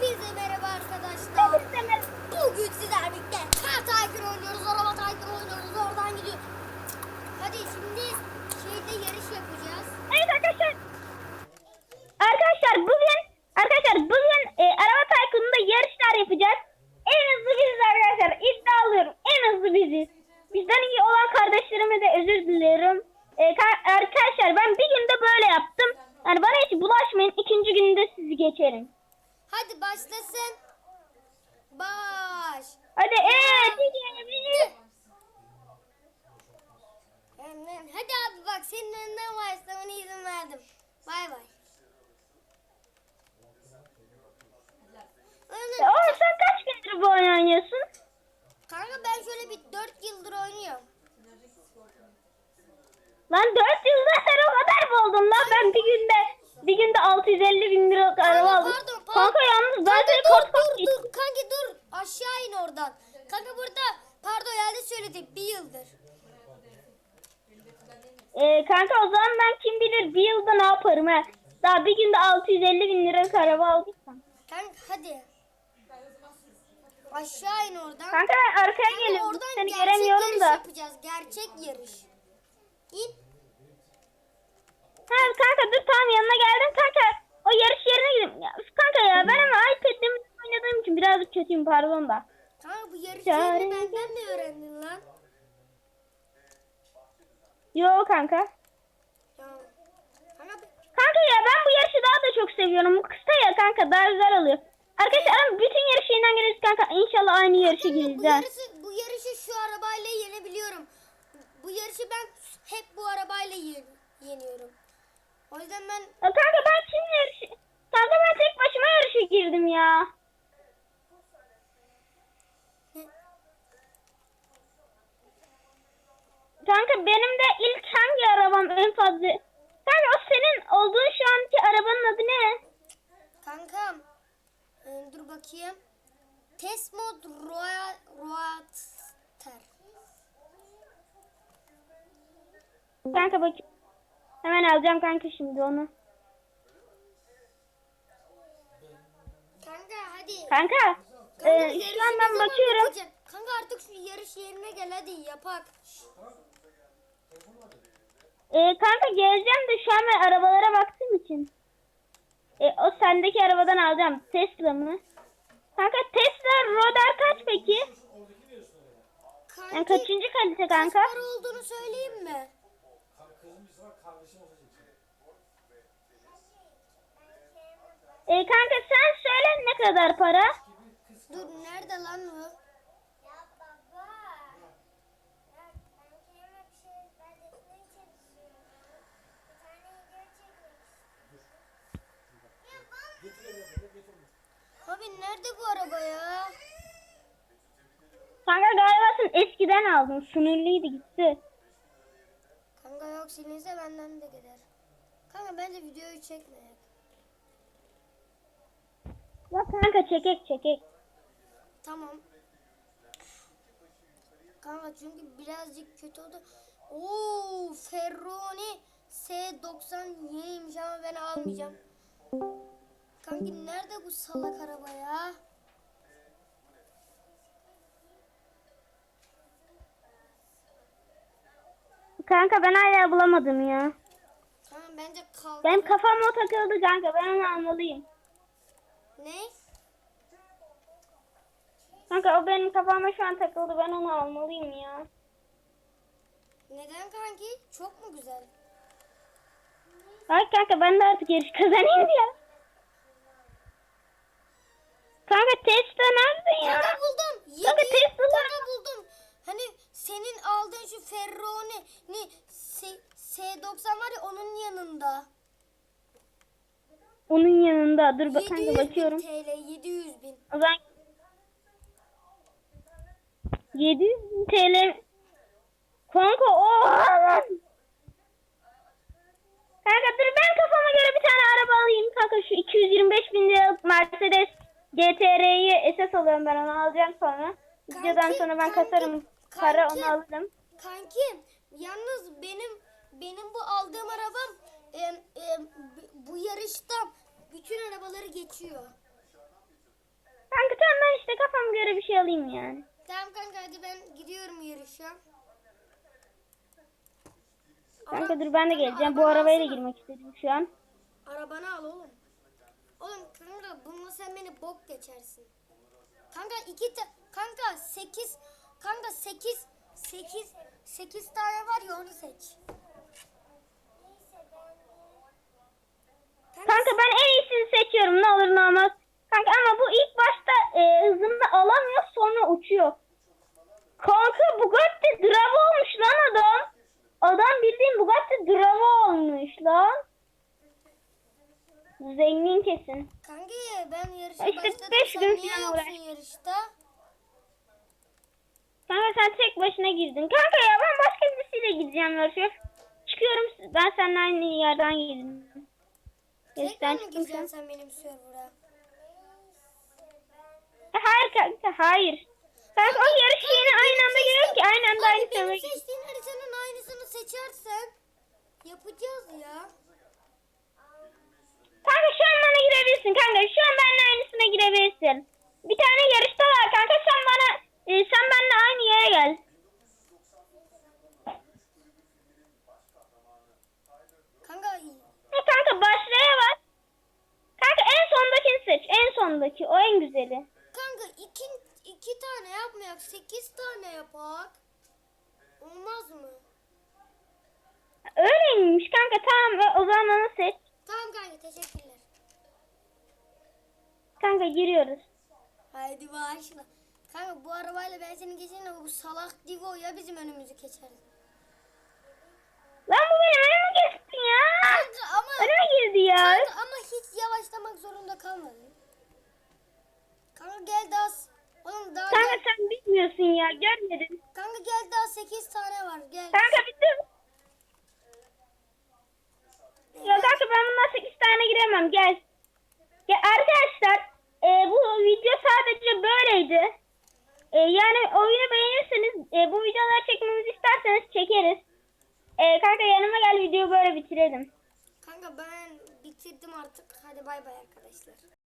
Hepinize merhaba arkadaşlar. Bugün sizlerle birlikte Car Tiger oynuyoruz, Araba Tiger oynuyoruz, oradan gidiyor. Hadi şimdi şeyde yarış yapacağız. Evet arkadaşlar. Arkadaşlar bugün arkadaşlar bugün e, araba parkurunda yarışlar yapacağız. En hızlı biziz arkadaşlar. İddia alıyorum. En hızlı biziz. Bizden iyi olan kardeşlerime de özür diliyorum. E, ka- arkadaşlar ben bir günde böyle yaptım. Yani bana hiç bulaşmayın. İkinci günde sizi geçerim. Hadi başlasın. Baş. Hadi evet. Hadi abi bak senin önünden başlamana izin verdim. Bay bay. Oğlum sen kaç gündür bu oyunu oynuyorsun? Kanka ben şöyle bir 4 yıldır oynuyorum. Lan 4 yılda sen o kadar mı oldun lan? Ben bir günde bir günde 650 bin liralık araba aldım. pardon. Kanka yalnız ben Kanka seni dur dur dur kanki dur aşağı in oradan. Kanka burada pardon yerde söyledik bir yıldır. Ee, kanka o zaman ben kim bilir bir yılda ne yaparım ha. Daha bir günde 650 bin liralık araba aldıysam. Kanka hadi. Aşağı in oradan. Kanka arkaya oradan Seni göremiyorum da. yapacağız. Gerçek yarış. İn. Ha kanka dur tamam yanına geldim kanka. O yarış yerine gideyim. Ya, üf, kanka ya ben ama iPad'le oynadığım için pardon da. Kanka bu yarış yerini benden mi öğrendin lan? Yo kanka. Ya. Kanka ya ben bu yarışı daha da çok seviyorum. Bu kısa ya kanka daha güzel oluyor. Arkadaşlar ama bütün yarış yerinden geliriz kanka. İnşallah aynı yarışı Kanka, bu gireceğiz. yarışı, bu yarışı şu arabayla yenebiliyorum. Bu yarışı ben hep bu arabayla ye- yeniyorum. O yüzden ben Ya kanka ben şimdi yarışı... Kanka ben tek başıma yarışa girdim ya. Kanka benim de ilk hangi arabam en fazla... Kanka o senin olduğun şu anki arabanın adı ne? Kankam e, dur bakayım. Test mod Royal Roadster. Kanka bak. Hemen alacağım kanka şimdi onu. Kanka hadi. Kanka. Kanka, e, yarışı şu an ben bakıyorum. bitecek? Kanka artık şu yarış yerine gel hadi yapak. E, kanka geleceğim de şu an ben arabalara baktığım için. E, o sendeki arabadan alacağım. Tesla mı? Kanka Tesla Roder kaç peki? Kanki, Yani kaçıncı kalite kaç kanka? para olduğunu söyleyeyim mi? E, kanka sen söyle ne kadar para? Dur nerede lan bu? Abi nerede bu araba ya? Kanka galiba sen eskiden aldın. Sınırlıydı gitti. Kanka yok silinse benden de gider. Kanka bence videoyu çekmeyek. Ya kanka çekek çekek. Tamam. Kanka çünkü birazcık kötü oldu. Oo Ferroni S90 yeniymiş ama ben almayacağım. Kanki nerede bu salak araba ya? Kanka ben hala bulamadım ya. Tamam bence kalk. Benim kafam o takıldı kanka. Ben onu almalıyım. Ne? Kanka o benim kafama şu an takıldı. Ben onu almalıyım ya. Neden kanki? Çok mu güzel? Hayır kanka ben de artık yarış kazanayım ya. Kanka Tesla nerede ya? Kanka buldum. Yedi Kanka Tesla'lar- kanka buldum. Hani senin aldığın şu Ferroni ni S, S90 var ya onun yanında. Onun yanında. Dur bak kanka 700 bin bakıyorum. TL 700 bin. O zaman 700 bin TL. Kanka o. Kanka dur ben kafama göre bir tane araba alayım. Kanka şu 225 bin liralık Mercedes GTR'yi SS alıyorum ben onu alacağım sonra. Videodan Kanki, sonra ben kanki, kasarım para kanki. onu alırım. Kanki yalnız benim benim bu aldığım arabam e, e, bu yarışta bütün arabaları geçiyor. ben işte kafam göre bir şey alayım yani. Tamam kanka hadi ben gidiyorum yarışa. Kanka Ama- dur ben de kanka, geleceğim. Bu arabayla alsana. girmek istedim şu an. Arabanı al oğlum. Oğlum kanka bununla sen beni bok geçersin. Kanka iki ta kanka sekiz kanka sekiz sekiz sekiz tane var ya onu seç. Kanka ben en iyisini seçiyorum ne olur ne olmaz. Kanka ama bu ilk başta e, hızını alamıyor sonra uçuyor. Kanka Bugatti Dravo olmuş lan adam. Adam bildiğin Bugatti Dravo olmuş lan. Zengin kesin. Kanka ben yarışa İşte sen gün niye yoksun uğraş. yarışta? Kanka sen tek başına girdin. Kanka ya ben başka birisiyle gideceğim yarışa. Çıkıyorum ben seninle aynı yerden girdim. Mı çıktım gireceksin sen. sen benim server'a? Hayır kanka hayır. Kanka o yarış yine aynı anda giriyor ki aynı anda aynı Abi benim server'a seçtiğim haritanın aynısını seçersen yapacağız ya. Kanka şu an bana girebilirsin kanka. Şu an benimle aynısına girebilirsin. Bir tane yarışta var kanka. Sen bana e, sen benimle aynı yere gel. Kanka Ha, kanka başlaya var. Kanka en sondakini seç. En sondaki. O en güzeli. kanka iki, iki tane yapmayak sekiz tane yapak. Olmaz mı? Öyleymiş kanka. Tamam o- o zaman onu seç. Tamam kanka teşekkürler. Kanka giriyoruz. Haydi başla. Kanka bu arabayla ben seni geçerim ama bu salak Divo ya bizim önümüzü geçer. Lan bu benim önüme geçti ya. Kanka ama Önüme girdi ya. kanka ama hiç yavaşlamak zorunda kalmadın. Kanka gel daha s- oğlum daha Kanka gel. sen bilmiyorsun ya. Görmedin. Kanka gel daha 8 tane var gel. Kanka bir dur. Ya kanka ben bundan 8 tane giremem gel. Ya arkadaşlar e, bu video sadece böyleydi. E, yani oyunu beğenirseniz e, bu videoları çekmemizi isterseniz çekeriz. E, kanka yanıma gel videoyu böyle bitirelim. Kanka ben bitirdim artık. Hadi bay bay arkadaşlar.